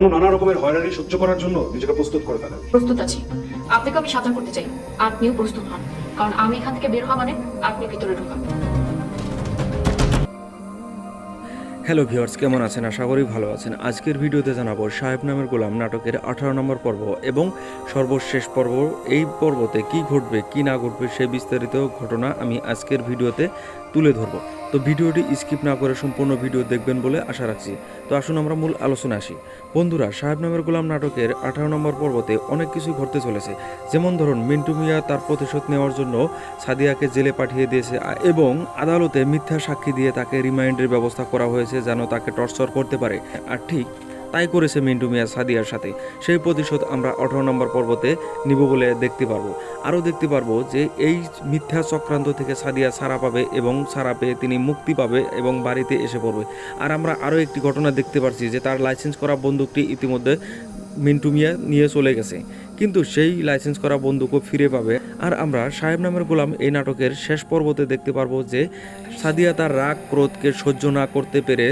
নানা রকমের হয়রানি সহ্য করার জন্য নিজেকে প্রস্তুত করে ফেলেন। প্রস্তুত আছি। আপনাকে আমি সাবধান করতে চাই। আপনিও প্রস্তুত হন। কারণ আমি এখান থেকে বের হওয়া মানে আপনি ভিতরে ঢোকা হ্যালো ভিউয়ার্স কেমন আছেন? আশা করি ভালো আছেন। আজকের ভিডিওতে জানাব সাহেব নামের গোলাম নাটকের আঠারো নম্বর পর্ব এবং সর্বশেষ পর্ব। এই পর্বতে কি ঘটবে কি না ঘটবে সেই বিস্তারিত ঘটনা আমি আজকের ভিডিওতে তুলে ধরবো। তো ভিডিওটি স্কিপ না করে সম্পূর্ণ ভিডিও দেখবেন বলে আশা রাখছি। তো আসুন আমরা মূল আলোচনা আসি। বন্ধুরা, সাহেব নামের গোলাম নাটকের আঠারো নম্বর পর্বতে অনেক কিছুই ঘটতে চলেছে। যেমন ধরুন, মিন্টু মিয়া তার প্রতিশোধ নেওয়ার জন্য সাদিয়াকে জেলে পাঠিয়ে দিয়েছে এবং আদালতে মিথ্যা সাক্ষী দিয়ে তাকে রিমাইন্ডের ব্যবস্থা করা হয়েছে যেন তাকে টর্চার করতে পারে। আর ঠিক তাই করেছে মিন্টু মিয়া সাদিয়ার সাথে। সেই প্রতিশোধ আমরা আঠারো নম্বর পর্বতে নিব বলে দেখতে পারব। আরও দেখতে পারব যে এই মিথ্যা চক্রান্ত থেকে সাদিয়া সারা পাবে এবং সারা পেয়ে তিনি মুক্তি পাবে এবং বাড়িতে এসে পড়বে। আর আমরা আরও একটি ঘটনা দেখতে পারছি যে তার লাইসেন্স করা বন্দুকটি ইতিমধ্যে মিন্টু মিয়া নিয়ে চলে গেছে। কিন্তু সেই লাইসেন্স করা বন্দুকও ফিরে পাবে। আর আমরা সাহেব নামের গোলাম এই নাটকের শেষ পর্বতে দেখতে পারব যে সাদিয়া তার রাগ, ক্রোধকে সহ্য না করতে পেরে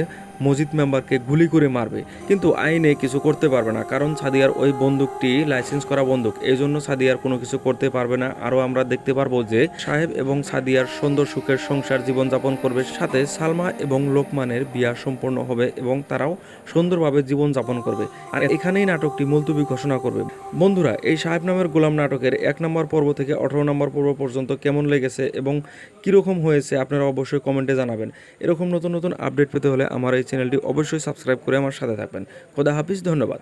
মজিদ মেম্বারকে গুলি করে মারবে। কিন্তু আইনে কিছু করতে পারবে না, কারণ সাদিয়ার ওই বন্দুকটি লাইসেন্স করা বন্দুক। এই জন্য সাদিয়ার কোনো কিছু করতে পারবে না। আরও আমরা দেখতে পারব যে সাহেব এবং সাদিয়ার সুন্দর সুখের সংসার জীবনযাপন করবে, সাথে সালমা এবং লোকমানের বিয়া সম্পন্ন হবে এবং তারাও সুন্দরভাবে জীবনযাপন করবে। আর এখানেই নাটকটি মুলতুবি ঘোষণা করবে। বন্ধুরা এই সাহেব নামের গোলাম নাটকের এক নম্বর পর্ব থেকে আঠারো নম্বর পর্ব পর্যন্ত কেমন লেগেছে এবং কীরকম হয়েছে আপনারা অবশ্যই কমেন্টে জানাবেন। এরকম নতুন নতুন আপডেট পেতে হলে আমার এই চ্যানেলটি অবশ্যই সাবস্ক্রাইব করে আমার সাথে থাকবেন। খোদা হাফিজ, ধন্যবাদ।